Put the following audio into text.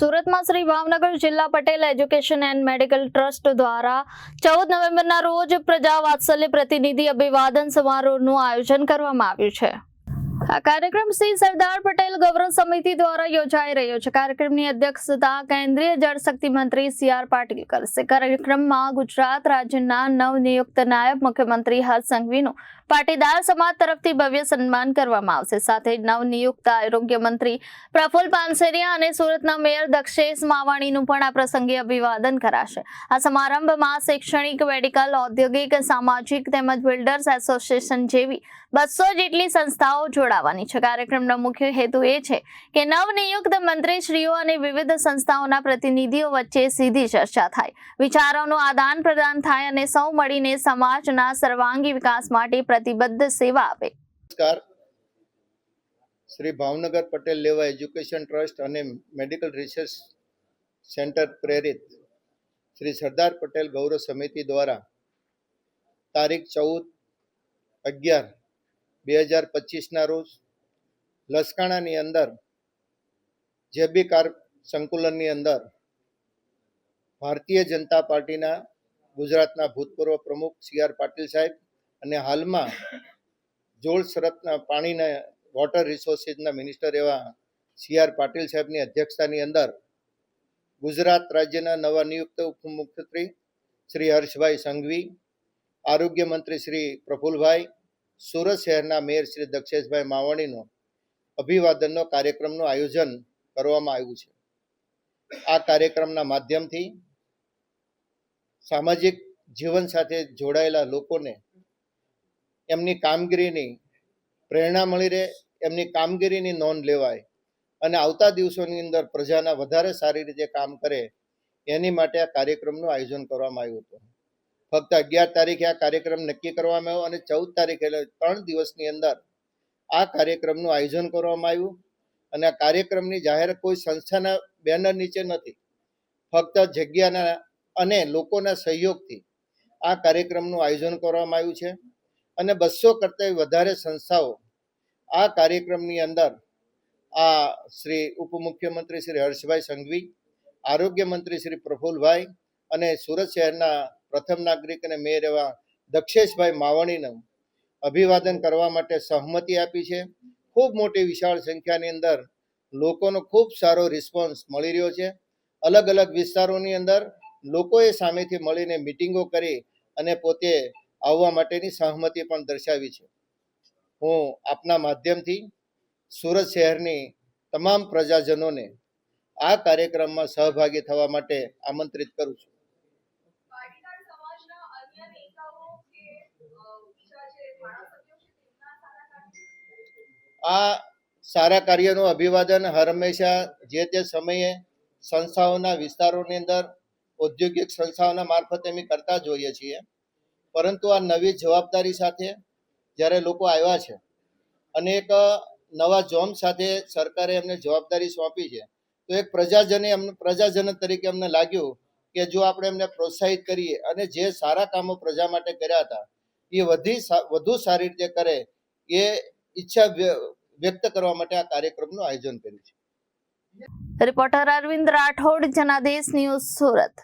સુરતમાં શ્રી ભાવનગર જિલ્લા Patel education and medical trust દ્વારા ચૌદ નવેમ્બરના રોજ પ્રજા વાત્સલ્ય પ્રતિનિધિ અભિવાદન સમારોહનું આયોજન કરવામાં આવ્યું છે. આ કાર્યક્રમ શ્રી સરદાર પટેલ ગૌરવ સમિતિ દ્વારા યોજાઈ રહ્યો છે. કાર્યક્રમની અધ્યક્ષતા કેન્દ્રીય જળશક્તિ મંત્રી સી આર પાટીલ કરશે. કાર્યક્રમમાં ગુજરાત રાજ્યના નવનિયુક્ત નાયબ મુખ્યમંત્રી હર્ષ સંઘવીનું પાટીદાર સમાજ તરફથી ભવ્ય સન્માન કરવામાં આવશે. સાથે નવનિયુક્ત આરોગ્ય મંત્રી પ્રફુલ પાનસેરિયા અને સુરતના મેયર દક્ષેશ માવાણીનું પણ આ પ્રસંગે અભિવાદન કરાશે. આ સમારંભમાં શૈક્ષણિક, મેડિકલ, ઔદ્યોગિક, સામાજિક તેમજ બિલ્ડર્સ એસોસિએશન જેવી બસો જેટલી સંસ્થાઓ જોડાવાની છે. કાર્યક્રમનો મુખ્ય હેતુ એ છે કે નવનિયુક્ત મંત્રીશ્રીઓ અને વિવિધ સંસ્થાઓના પ્રતિનિધિઓ વચ્ચે સીધી ચર્ચા થાય. વિચારોનું આદાન પ્રદાન થાય અને સૌ મળીને સમાજના સર્વાંગી વિકાસ માટે પ્રતિબદ્ધ સેવા આપે. નમસ્કાર. શ્રી ભાવનગર પટેલ લેવા એજ્યુકેશન ટ્રસ્ટ અને મેડિકલ રિસર્ચ સેન્ટર પ્રેરિત શ્રી સરદાર પટેલ ગૌરવ સમિતિ દ્વારા તારીખ ચૌદ અગિયાર બે હજાર પચીસના રોજ લસકાણાની અંદર જે બી કાર સંકુલનની અંદર ભારતીય જનતા પાર્ટીના ગુજરાતના ભૂતપૂર્વ પ્રમુખ સી આર પાટીલ સાહેબ અને હાલમાં જોળ શરતના પાણીના વોટર રિસોર્સિસના મિનિસ્ટર એવા સી આર પાટીલ સાહેબની અધ્યક્ષતાની અંદર ગુજરાત રાજ્યના નવા નિયુક્ત ઉપમુખ્યમંત્રી શ્રી હર્ષભાઈ સંઘવી, આરોગ્ય મંત્રી શ્રી પ્રફુલભાઈ સુરત શહેરના મેયર શ્રી દક્ષેશભાઈ માવાણીનો અભિવાદનનો કાર્યક્રમનું આયોજન કરવામાં આવ્યું છે. આ કાર્યક્રમના માધ્યમથી સામાજિક જીવન સાથે જોડાયેલા લોકોને એમની કામગીરીની પ્રેરણા મળી રહે, એમની કામગીરીની નોંધ લેવાય અને આવતા દિવસોની અંદર પ્રજાના વધારે સારી રીતે કામ કરે એની માટે આ કાર્યક્રમનું આયોજન કરવામાં આવ્યું હતું. ફક્ત અગિયાર તારીખે આ કાર્યક્રમ નક્કી કરવામાં આવ્યો અને ચૌદ તારીખે એટલે ત્રણ દિવસની અંદર આ કાર્યક્રમનું આયોજન કરવામાં આવ્યું. અને આ કાર્યક્રમની જાહેર કોઈ સંસ્થાના બેનર નીચે નથી. ફક્ત જગ્યાના અને લોકોના સહયોગથી આ કાર્યક્રમનું આયોજન કરવામાં આવ્યું છે. અને બસો કરતાં વધારે સંસ્થાઓ આ કાર્યક્રમની અંદર આ શ્રી ઉપમુખ્યમંત્રી શ્રી હર્ષભાઈ સંઘવી, આરોગ્ય મંત્રી શ્રી પ્રફુલભાઈ અને સુરત શહેરના પ્રથમ નાગરિક અને મેયર એવા દક્ષેશભાઈ માવણીનું અભિવાદન કરવા માટે સહમતિ આપી છે. ખૂબ મોટી વિશાળ સંખ્યાની અંદર લોકોનો ખૂબ સારો રિસ્પોન્સ મળી રહ્યો છે. અલગ અલગ વિસ્તારોની અંદર લોકોએ સામેથી મળીને મિટિંગો કરી અને પોતે આવવા માટેની સહમતિ પણ દર્શાવી છે. હું આપના માધ્યમથી સુરત શહેરની તમામ પ્રજાજનોને આ કાર્યક્રમમાં સહભાગી થવા માટે આમંત્રિત કરું છું પાટીદાર સમાજના અન્ય નેતાઓ કે અ, બીજા જે ધારાસભ્યો છે તેમના સારા કાર્ય આ સારા કાર્યનું અભિવાદન હંમેશા જે તે સમયે સંસ્થાઓના વિસ્તારોની અંદર, ઔદ્યોગિક સંસ્થાઓના મારફતે અમે કરતા જોઈએ છીએ. પરંતુ આ નવી જવાબદારી સાથે જ્યારે લોકો આવ્યા છે અને એક નવા જોમ સાથે સરકારે એમને જવાબદારી સોંપી છે, તો એક પ્રજાજને એમને પ્રજાજન તરીકે અમને લાગ્યું કે જો આપણે એમને પ્રોત્સાહિત કરીએ અને જે સારા કામો પ્રજા માટે કર્યા હતા એ વધી વધુ સારી રીતે કરે એ ઈચ્છા વ્યક્ત કરવા માટે આ કાર્યક્રમનું આયોજન કર્યું છે. Reporter Arvind Rathod, Janadesh news Surat.